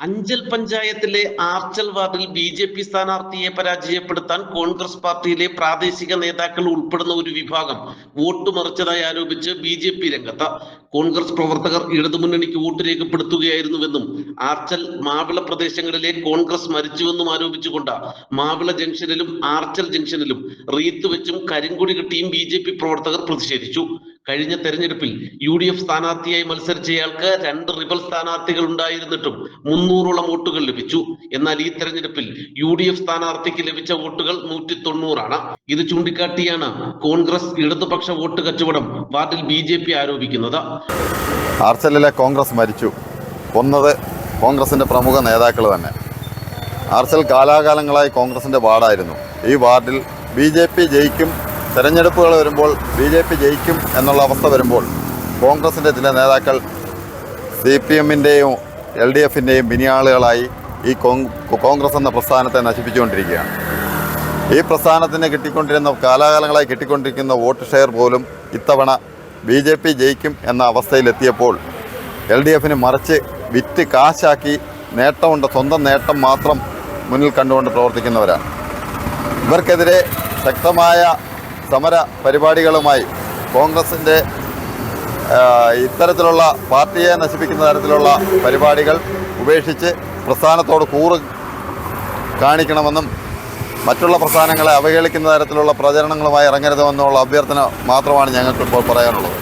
അഞ്ചൽ പഞ്ചായത്തിലെ ആർച്ചൽ വാർഡിൽ B J P സ്ഥാനാർത്ഥിയെ പരാജയപ്പെടുത്താൻ കോൺഗ്രസ് പാർട്ടിയിലെ പ്രാദേശിക നേതാക്കൾ ഉൾപ്പെടുന്ന ഒരു വിഭാഗം വോട്ട് മറിച്ചതായി ആരോപിച്ച് ബി ജെ പി രംഗത്ത് കോൺഗ്രസ് പ്രവർത്തകർ ഇടതുമുന്നണിക്ക് വോട്ട് രേഖപ്പെടുത്തുകയായിരുന്നുവെന്നും ആർച്ചൽ മാവിള പ്രദേശങ്ങളിലെ കോൺഗ്രസ് മരിച്ചുവെന്നും ആരോപിച്ചുകൊണ്ട് മാവിള ജംഗ്ഷനിലും ആർച്ചൽ ജംഗ്ഷനിലും റീത്ത് വെച്ചും കരിങ്കൊടി കെട്ടിയും ബി പ്രവർത്തകർ പ്രതിഷേധിച്ചു. കഴിഞ്ഞ തെരഞ്ഞെടുപ്പിൽ യു ഡി എഫ് സ്ഥാനാർത്ഥിയായി മത്സരിച്ചയാൾക്ക് രണ്ട് റിബൽ സ്ഥാനാർത്ഥികൾ ഉണ്ടായിരുന്നിട്ടും മുന്നൂറോളം വോട്ടുകൾ ലഭിച്ചു. എന്നാൽ ഈ തെരഞ്ഞെടുപ്പിൽ യു ഡി എഫ് സ്ഥാനാർത്ഥിക്ക് ലഭിച്ച വോട്ടുകൾ നൂറ്റി തൊണ്ണൂറാണ് ഇത് ചൂണ്ടിക്കാട്ടിയാണ് കോൺഗ്രസ് ഇടതുപക്ഷ വോട്ട് കച്ചവടം വാർഡിൽ ബി ജെ പി ആരോപിക്കുന്നത്. ആർച്ചലിലെ കോൺഗ്രസ് മരിച്ചു. കൊന്നത് കോൺഗ്രസിന്റെ പ്രമുഖ നേതാക്കൾ തന്നെ. ആർച്ചൽ കാലാകാലങ്ങളായി കോൺഗ്രസിന്റെ വാർഡായിരുന്നു. ഈ വാർഡിൽ ബി ജെ പി ജയിക്കും തെരഞ്ഞെടുപ്പുകൾ വരുമ്പോൾ ബി ജെ പി ജയിക്കും എന്നുള്ള അവസ്ഥ വരുമ്പോൾ കോൺഗ്രസിന്റെ ചില നേതാക്കൾ സി പി എമ്മിന്റെയും എൽ ഡി എഫിന്റെയും ബിനിയാളുകളായി ഈ കോൺഗ്രസ് എന്ന പ്രസ്ഥാനത്തെ നശിപ്പിച്ചുകൊണ്ടിരിക്കുകയാണ്. ഈ പ്രസ്ഥാനത്തിന് കിട്ടിക്കൊണ്ടിരുന്ന കാലാകാലങ്ങളായി കിട്ടിക്കൊണ്ടിരിക്കുന്ന വോട്ട് ഷെയർ പോലും ഇത്തവണ ബി ജെ പി ജയിക്കും എന്ന അവസ്ഥയിലെത്തിയപ്പോൾ എൽ ഡി എഫിന് മറിച്ച് വിറ്റ് കാശാക്കി നേട്ടമുണ്ട് സ്വന്തം നേട്ടം മാത്രം മുന്നിൽ കണ്ടുകൊണ്ട് പ്രവർത്തിക്കുന്നവരാണ്. ഇവർക്കെതിരെ ശക്തമായ സമര പരിപാടികളുമായി കോൺഗ്രസിന്റെ ഇത്തരത്തിലുള്ള പാർട്ടിയെ നശിപ്പിക്കുന്ന തരത്തിലുള്ള പരിപാടികൾ ഉപേക്ഷിച്ച് പ്രസ്ഥാനത്തോട് കൂറ് കാണിക്കണമെന്നും മറ്റുള്ള പ്രസ്ഥാനങ്ങളെ അവഹേളിക്കുന്ന തരത്തിലുള്ള പ്രചരണങ്ങളുമായി ഇറങ്ങരുതെന്നുള്ള അഭ്യർത്ഥന മാത്രമാണ് ഞങ്ങൾക്ക് ഇപ്പോൾ പറയാനുള്ളത്.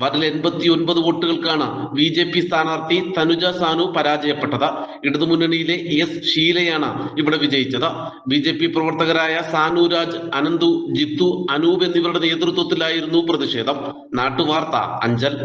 വാർഡിൽ എൺപത്തി ഒൻപത് വോട്ടുകൾക്കാണ് ബി ജെ പി സ്ഥാനാർത്ഥി തനുജ സാനു പരാജയപ്പെട്ടത്. ഇടതുമുന്നണിയിലെ എസ് ഷീലയാണ് ഇവിടെ വിജയിച്ചത്. ബി ജെ പി പ്രവർത്തകരായ സാനു രാജ് അനന്തു ജിത്തു അനൂപ് എന്നിവരുടെ നേതൃത്വത്തിലായിരുന്നു പ്രതിഷേധം. നാട്ടുവാർത്ത അഞ്ചൽ.